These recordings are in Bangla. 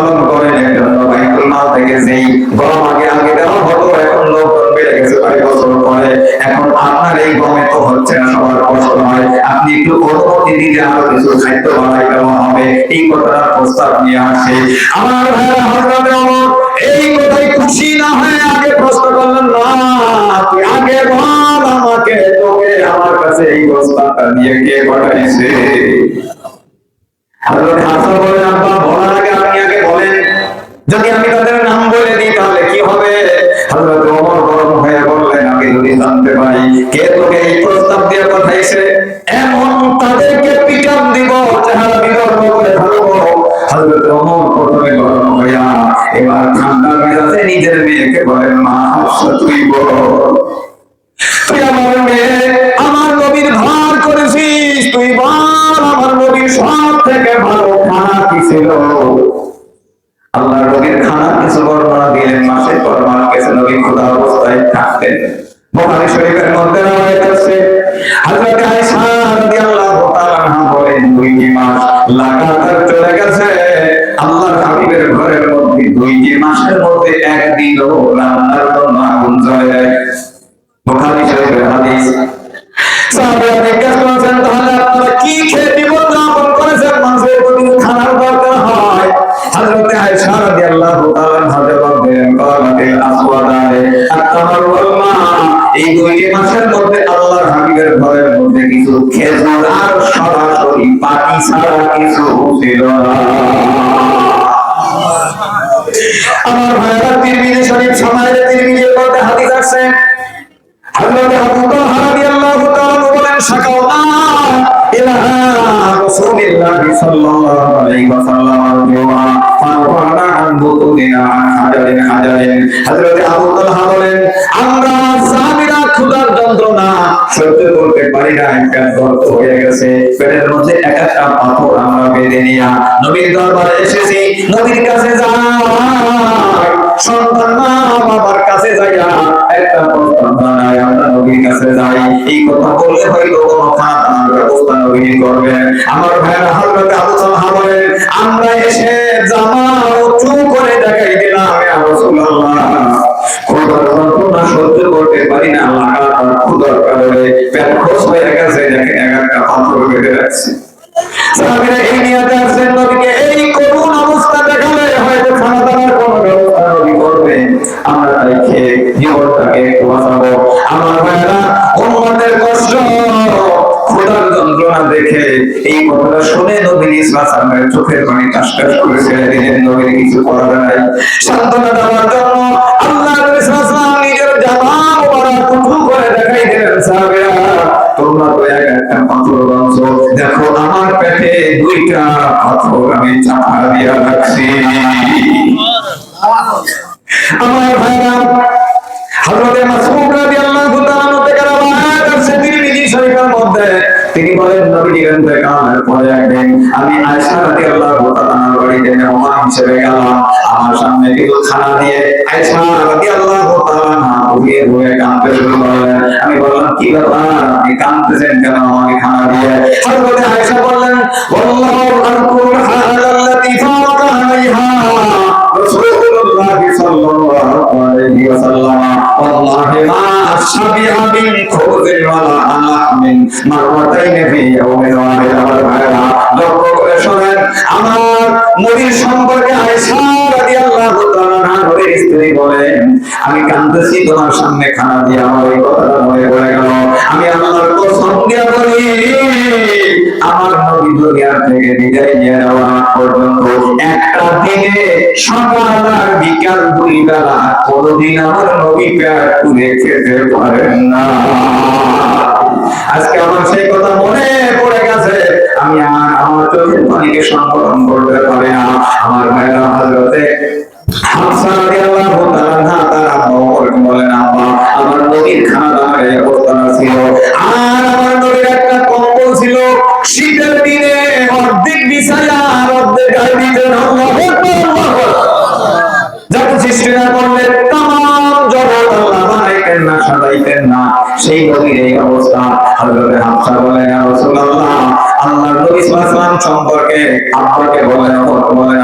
পালন করেন মাল থেকে যেই গম আগে আগে দেওয়া হতো, এখন লোকজন বেড়ে গেছে কয়েক বছর পরে। এখন আপনার এই গমে তো হচ্ছে না, সবার কষ্ট হয়। আপনি একটু অনুমতি দিলে আরও কিছু খাদ্য বানাই দেওয়া হবে, এই কথাটা প্রস্তাব নিয়ে আসে। আমার ভাইরা এই কথাই খুশি না হয়ে আগে প্রশ্ন করলেন, না আগে বল আমাকে, তোকে আমার কাছে এই প্রস্তাবটা দিয়ে কে পাঠাইছে? হাসান বলেন আব্বা, বলার আগে আগে বলেন, যদি আমি তাদের নাম বলে দিই, তাহলে কি হবে? ওমর গরম হয়ে বললেন, আমি যদি জানতে পারি কে তোকে এই প্রস্তাব দিয়ে পাঠাইছে, এমন তাদেরকে দিব বিদর্ভ করে ওমর প্রথমে গরম হইয়া, এবার নিজের মেয়েকে বলেন, মা তুই বল। তুই আমার মেয়ে চলে গেছে হাবিবের ঘরের মধ্যে দুইটি মাসের মধ্যে একদিনও রান্নার জন্য আগুন জ্বলে বুখারী শরীফের হাদিস। খেয়ে হয়। এই দুই মাসের মধ্যে আল্লাহর হাবিবের ঘরের মধ্যে কিছু খেজুর সরাসরি ছাড়া কিছু ছিল আমার ভাইরা তিরমিজি শরীফ সমাজে তিরমিজির মধ্যে হাদিস আছে। হযরত আবু তালহা রাদিয়াল্লাহু তাআলা বলেন শাকাওনা ইলা রাসূলিল্লাহি সাল্লাল্লাহু আলাইহি ওয়াসাল্লাম আল-জুমআ ফারফানা আন বুতুনিনা হাজারিন হাজারিন। হযরত আবু তালহা সহ্য করতে পারি না একটা গর্ত হয়ে গেছে। পেটের মধ্যে এক একটা পাথর আমরা বেঁধে নিয়া নবীর দরবারে এসেছি। নবীর কাছে যাই সন্তান মা বাবার কাছে যাইয়া একটা প্রস্তাব বানায়, আমরা নবীর কাছে যাই। এই কথা বললে হয়তো কোনো দানার ব্যবস্থা নবী করবেন আমার ভাইরা হযরত আবু তালহা বলেন, আমরা এসে জামা উঁচু করে দেখাই দিলাম খোদার যন্ত্রণা সহ্য করতে পারি না লাগাতার এই নিয়তে আসছেন নবীকে। এই করুণ অবস্থা দেখালে নবী চোখের পানি করে দিলেন। নবীর কিছু করার নাই। সান্ত্বনা দেওয়ার জন্য আল্লাহ নিজের জামা মোবারক করে দেখাই দিলেন সাহাবীরা। আমার তিনি বলেন আমি আমার সামনে খানা দিয়ে আমি বললাম, কি ব্যাপার? আপনি কাঁদতেছেন কেন? আমাকে খানা আমি কাঁদতেছি, তোমার সামনে খানা দিয়ে আমার এই কথাটা মনে পড়ে গেল। আমি আল্লাহর কসম দিয়ে বলি, আমার নবী দুনিয়া থেকে বিদায় নিয়ে নেওয়া পর্যন্ত একটা দিনে সকাল আর বিকাল দুই বেলা কোনদিন আমার নবী পেট পুড়ে খেতে পারেন না। আজকে আমার সেই কথা মনে পড়ে গেছে, আমি আর আমার চোখের পানিকে সংকলন করতে পারি না। আমার ভাইরা হজরতে হাফসা রাদিয়াল্লাহু তাআলা নবীর খানা দানার ছিল। আর আমার নবীর একটা কম্বল ছিল। শীতের অর্ধেক বিছায়া আর অর্ধেক গায়ে দিতেন আল্লাহু আকবার আল্লাহু আকবার যাতে সৃষ্টি না করলে তাম জগৎ না, সাজাইতেন সেই নবীর এই অবস্থা হযরত ইয়া রাসূলুল্লাহ। আল্লাহর নবী সম্পর্কে আব্বাকে বলেন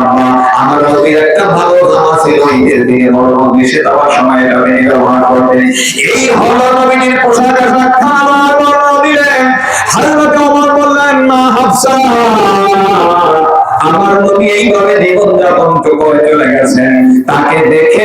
আব্বা আমার নবীর একটা ভালো ছিল ঈদের দিনে, বড় মজলিসে যাওয়ার সময় এটা ব্যবহার করতেন এই হলো নবীর পোশাক আশাক দিলেন হযরত ওমর বললেন, মা হাফসা, আমার নবী এইভাবে জীবন যাপন করে চলে গেছেন। তাকে দেখে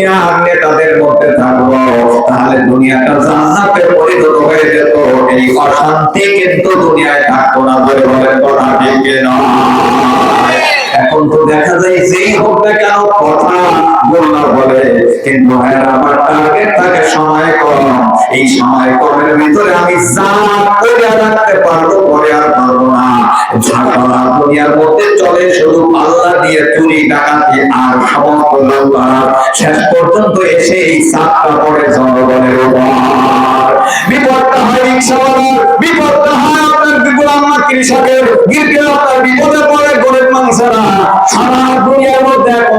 যদি দুনিয়া আগে তাদের মধ্যে থাকব, তাহলে দুনিয়াটা জান্নাতে পরিণত হয়ে যেত। এই অশান্তি কিন্তু দুনিয়ায় থাকতো না, বলে বলেন কথা ঠিক এখন তো দেখা যায় যেই হোক না কেন কথা বললা বলে, কিন্তু হ্যাঁ আমার টার্গেট থাকে সময় কম। এই সময় কমের ভিতরে আমি যা রাখতে পারব, পরে আর পারব না। ঝাঁকড়া দুনিয়ার মধ্যে চলে, শুধু আল্লাহ দিয়ে চুরি, ডাকাতি আর সমস্ত লোকরা শেষ পর্যন্ত এসে এই সাতটা পরে জনগণের উপর। বিপদটা হয় রিক্সাওয়ালার বিপদটা হয় আপনার গোলাম কৃষকের গিরকে আপনার বিপদে পড়ে গরিব মানুষেরা। সারা দুনিয়ার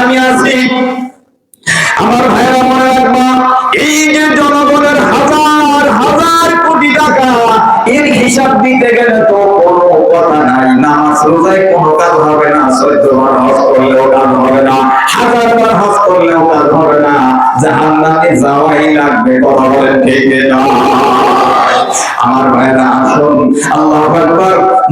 আমি আছি। আমার ভাইরা মনে রাখবা, এই জনগণের হাজার হাজার কোটি টাকা এর হিসাব দিতে গেলে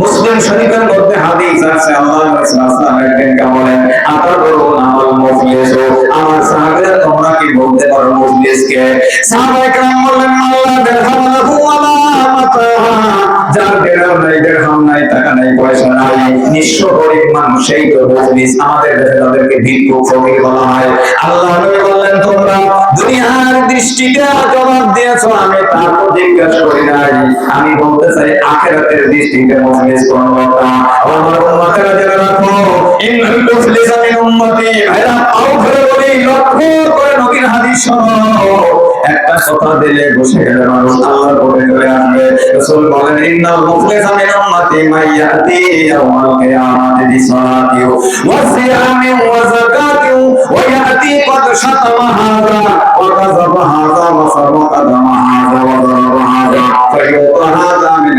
মুসলিম শরীফের মধ্যে হাদিস আছে আল্লাহ রাসূল একদিন বলেন আতাদরুন আমাল মুফলিস আমার সাহাবীরা তোমরা কি বলতে পারো মুফলিস কে সাহাবায়ে کرام বললেন আল্লাহ দিরহাম লাহু ওয়ালা মাতা যার দিরহাম নাই দিরহাম নাই টাকা নাই পয়সা নাই নিঃস্ব গরিব তো মুফলিস আমাদের তাদেরকে ভিক্ষু ফকির বলা হয়। আল্লাহ বললেন, তোমরা দুনিয়ার দৃষ্টিতে জবাব দিয়েছ, আমি তার জিজ্ঞাসা করি নাই। আমি বলতে চাই, আখেরাতের দৃষ্টিতে মুফলিস কোন আমার উম্মতেরা জেনে রাখো। ইন্নাল মুফলিসা মিন উম্মতি ঘরে বলি লক্ষ্য করে নবীর হাদিস একটা কথা দিলে বসে গেলে মানুষ আল্লাহর পথে চলে আসবে। রাসূল বলেন, ইন্নাল মুখলিসা মিন উম্মতি মাইয়াতি ইয়াওমাল কিয়ামাতি বিসালাতি ওয়া সিয়ামি ওয়া যাকাতি ওয়া ইয়াতি কদ শাতামা হাযা ওয়া কাযাবা হাযা ওয়া সাবাqa হাযা ওয়া দারাবা হাযা। ফায়ুতা হাযা মিন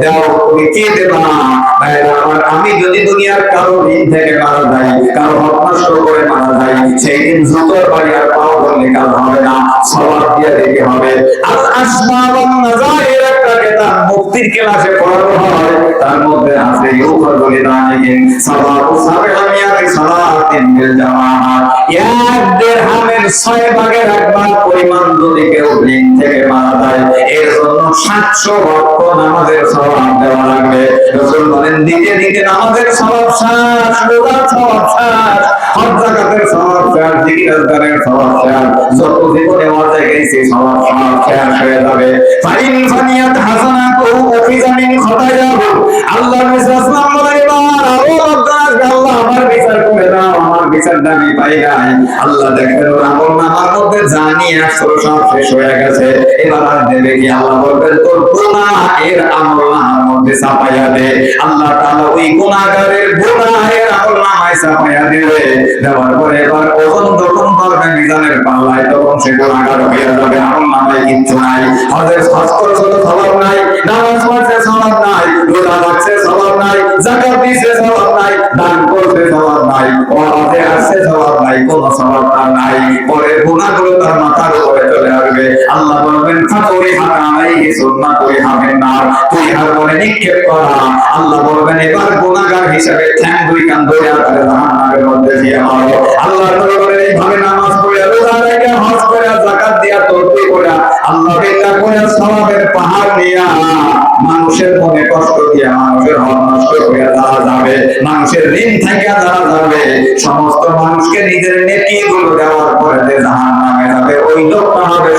দাও আমি যদি দুনিয়ার কারও ঋণ থেকে মারা যাই, কারও নষ্ট করে মারা যাই সেই জুতোর বাড়ি আর পাও ধরলে কাজ হবে না সবার দিয়ে দিতে হবে। আর আসমাবান নাজাইর একটা পরিমাণ যদি কেউ ঋণ থেকে মারা যায় সাতশো ওয়াক্ত নামাজের স্বভাব দেওয়া লাগবে। দিকে দিতে নামাজের সওয়াব শেষ রোজার সওয়াব শেষ হজ জাকাতের সওয়াব শেষ জিকির আজকারের যত জীবনে ওয়াজে গেছে সওয়াব সব শেষ যাবে। ফাইন ফানিয়াত হাসানাতু উফিজা মিন খতায়াহু আল্লাহ লোকজন আসবে আল্লাহ আমার বিচার করে দাও আমার নাই আল্লাহ দেখেন আমল নামার মধ্যে জানি একশো সব শেষ হয়ে গেছে, এবার আর দেবে কি? আল্লাহ বলবেন, তোর গুনাহ এর আমল নামার মধ্যে চাপাইয়া দে। আল্লাহ তাআলা ওই গুনাহগারের গুনাহের আমল নামায় চাপাইয়া দেবে। দেওয়ার পরে এবার ওজন যখন করবে মিজানের পাল্লায়, তখন সে গুনাহগার হয়ে যাবে। আমল নামায় কিচ্ছু নাই। হজের তুই না। তুই আর নিক্ষেপ করা আল্লাহ বলবেন, এবার গুনাহগার হিসেবে ঠ্যাং দুই কান ধরে জাহান্নামের মধ্যে দিয়ে মারো। আল্লাহ এইভাবে নামাজ পড়ে, রোজা রেখে হজ করে দিয়া করে, আল্লাহ করে পাহাড় নিয়া মানুষের মনে কষ্ট মানুষের হক নষ্ট করে যাবে, মানুষের ঋণ থেকে যাবে, সমস্ত মানুষকে নিজের নেকি গুলো দেওয়ার পরে জাহান লোকটা হবে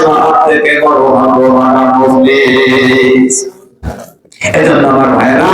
থেকে বড় ভাগ্যবান মুসলিম এজন্য আমার ভাইরা